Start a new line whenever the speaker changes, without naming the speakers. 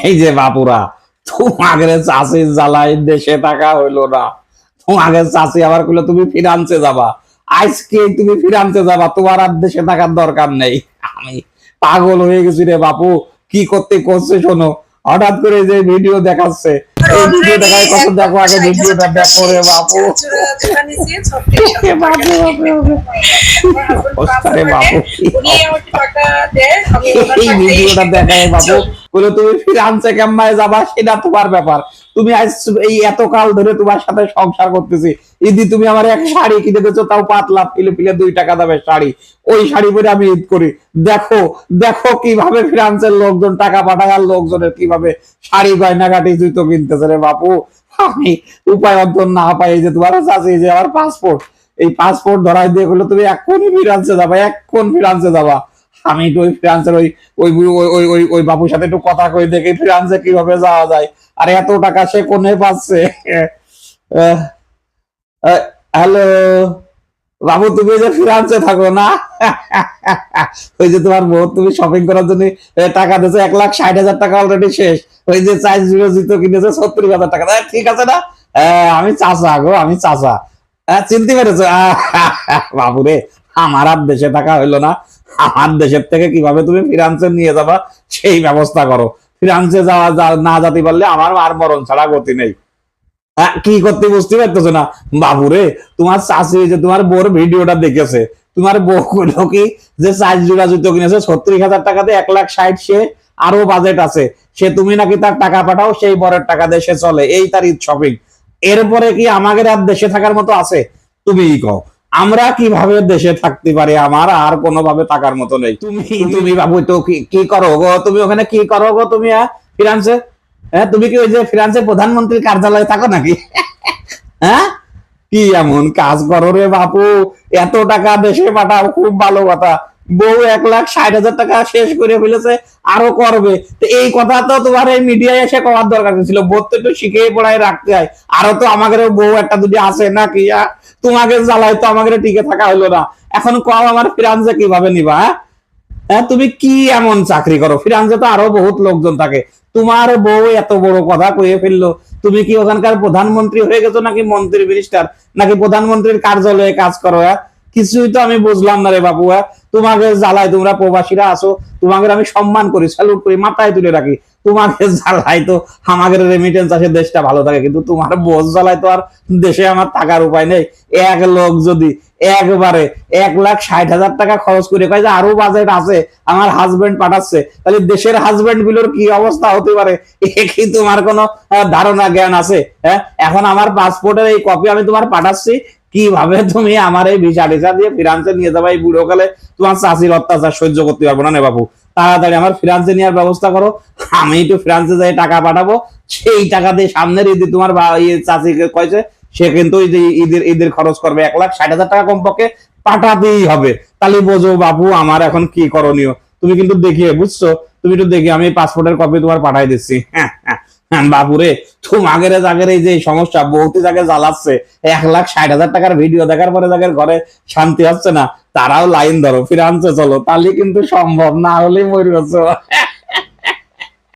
এই যে বাপুরা তোমাদের চাষির জ্বালায় দেশে টাকা হইল না তোমাদের চাষি আবার কইলো তুমি ফিরান্সে যাবা আজকে তুমি ফিরান্সে যাবা তোমার আর দেশে থাকার দরকার নেই আমি পাগল হয়ে গেছি রে বাপু কি করতে করছে শোনো হঠাৎ করে যে ভিডিও দেখাচ্ছে এই ভিডিও দেখায় কত দেখো আগে ভিডিওটা দেখো রে বাপু এই ভিডিওটা দেখায় বলে, তুমি ফিরান্সে কেমনে যাবা? সেটা তোমার ব্যাপার। তুমি আজ এই এত কাল ধরে তোমার সাথে সংসার করতেছি। ইদি, তুমি আমার এক শাড়ি কিনে দিচ্ছ তাও পাতলা ফিলে ফিলে দুই টাকা দামের শাড়ি। ওই শাড়ি পরে আমি ঈদ করি। দেখো দেখো কীভাবে ফিরান্সের লোকজন টাকা পাঠায় আর লোকজনের কীভাবে শাড়ি গয়নাঘাটি জুতো কিনতেছে রে বাপু। আমি উপায় অন্তর না পাই যে তোমার চাষি যে আমার পাসপোর্ট এই পাসপোর্ট ধরাই দিয়ে গেলো তুমি এক্ষুনি ফিরান্সে যাবা, এক্ষুন ফিরান্সে যাবা। আমি একটু ওই ফ্রান্সের ওই ওই ওই ওই ওই বাবুর সাথে একটু কথা কই দেখি ফ্রান্সে কীভাবে যাওয়া যায়। আর এত টাকা সে কোনে পাচ্ছে? হ্যালো বাবু তুমি যে ফ্রান্সে থাকো না? ওই যে তোমার বউ, তুমি শপিং করার জন্য টাকা দিয়েছে এক লাখ ষাট হাজার টাকা অলরেডি শেষ। ওই যে চাইজ জিরো জিতো কিনেছে সত্তর হাজার টাকা। ঠিক আছে না? আমি চাচা গো, আমি চাচা। চিনতে পেরেছ? বাবু রে আমার আর দেশে থাকা হইল না। আমার দেশের থেকে কীভাবে তুমি ফিরান্সে নিয়ে যাবা, সেই ব্যবস্থা করো। ফিরান্সে যাওয়া না যেতে পারলে আমার আর মরণ ছাড়া গতি নেই। কি করতে বুঝতে পারতেছো না? বাবুরে, তোমার চাষি যে তোমার বউর ভিডিওটা দেখেছে, তোমার বউ কইলো কি যে চাষ জোড়া জুতো কিনেছে, ছত্রিশ হাজার টাকাতে এক লাখ ষাট সে আরও বাজেট আছে। সে তুমি নাকি তার টাকা পাঠাও, সেই বরের টাকা দেশে চলে। এই তার ঈদ শপিং এরপরে কি আমাদের আর দেশে থাকার মতো আছে? তুমিই কও। আমরা কীভাবে দেশে থাকতে পারি? আমার আর কোনোভাবে থাকার মতো নেই। তুমি তুমি বাবু তো কি- করো গো? তুমি ওখানে কি করো গো তুমি হ্যাঁ, ফিনান্সে হ্যাঁ তুমি কি ওই যে ফিনান্সে প্রধানমন্ত্রীর কার্যালয়ে থাকো নাকি? হ্যাঁ? কি এমন কাজ করো রে বাপু? এত টাকা দেশে পাঠাও খুব ভালো কথা। বউ এক লাখ ষাট হাজার টাকা শেষ করে ফেলেছে, আরও করবে। তো এই কথা তো তোমার এই মিডিয়ায় এসে করার দরকার ছিল। বউ তো একটু শিখে পড়ায় রাখতে হয়। আরও তো আমাদের বউ একটা দুটি আছে না কি তোমাকে জ্বালায় তো আমাদের টিকে থাকা হলো না। এখন কম আমার ফিরান্সে কীভাবে নিবা হ্যাঁ? তুমি কি এমন চাকরি করো? ফিরান্সে তো আরও বহুত লোকজন থাকে। তোমার বউ এত বড় কথা কয়ে ফেলল। তুমি কি ওখানকার প্রধানমন্ত্রী হয়ে গেছো নাকি মন্ত্রী মিনিস্টার নাকি প্রধানমন্ত্রীর কার্যালয়ে কাজ করো? কিছুই তো আমি বুঝলাম না রে বাবু হ্যাঁ? তোমাকে জ্বালায় তোমরা প্রবাসীরা আসো তোমাকে আমি সম্মান করি স্যালুট করি মাথায় তুলে রাখি। তোমাকে জ্বালাই তো আমাদের রেমিটেন্স আসে, দেশটা ভালো থাকে, কিন্তু তোমার বোঝ জ্বালায় তো আর দেশে আমার থাকার উপায় নেই। এক লোক যদি একবারে এক লাখ ষাট হাজার টাকা খরচ করে কয় যে আরও বাজেট আছে, আমার হাজবেন্ড পাঠাচ্ছে, তাহলে দেশের হাজবেন্ডগুলোর কি অবস্থা হতে পারে? এ কি তোমার কোনো ধারণা, জ্ঞান আছে? হ্যাঁ? এখন আমার পাসপোর্টের এই কপি আমি তোমার পাঠাচ্ছি, কীভাবে তুমি আমার এই ভিসা টিসা দিয়ে ফিরান্সে নিয়ে যাবে এই বুড়ো কালে? তোমার চাষির অত্যাচার সহ্য করতে পারব নে বাবু তাড়াতাড়ি আমার ফিরান্সে নেওয়ার ব্যবস্থা করো। আমি একটু ফ্রান্সে যাই টাকা পাঠাবো। সেই টাকা দিয়ে সামনের ঈদে তোমার চাষিকে কয়েছে সে কিন্তু ঈদের ঈদের খরচ করবে এক লাখ ষাট হাজার টাকা কমপক্ষে পাঠাতেই হবে। তাহলে বোঝো বাবু আমার এখন কি করণীয়? তুমি কিন্তু দেখিয়ে বুঝছ? তুমি একটু দেখি আমি পাসপোর্টের কপি তোমার পাঠাই দিচ্ছি। হ্যাঁ হ্যাঁ হ্যাঁ, বাপুরে তোমাগের জাগের এই যে সমস্যা বহুত জায়গায় জ্বালাচ্ছে। এক লাখ ষাট হাজার টাকার ভিডিও দেখার পরে জায়গার ঘরে শান্তি হচ্ছে না। তারাও লাইন ধরো ফিরান্সে চলো। তাহলে কিন্তু সম্ভব না হলে মরিয়েছো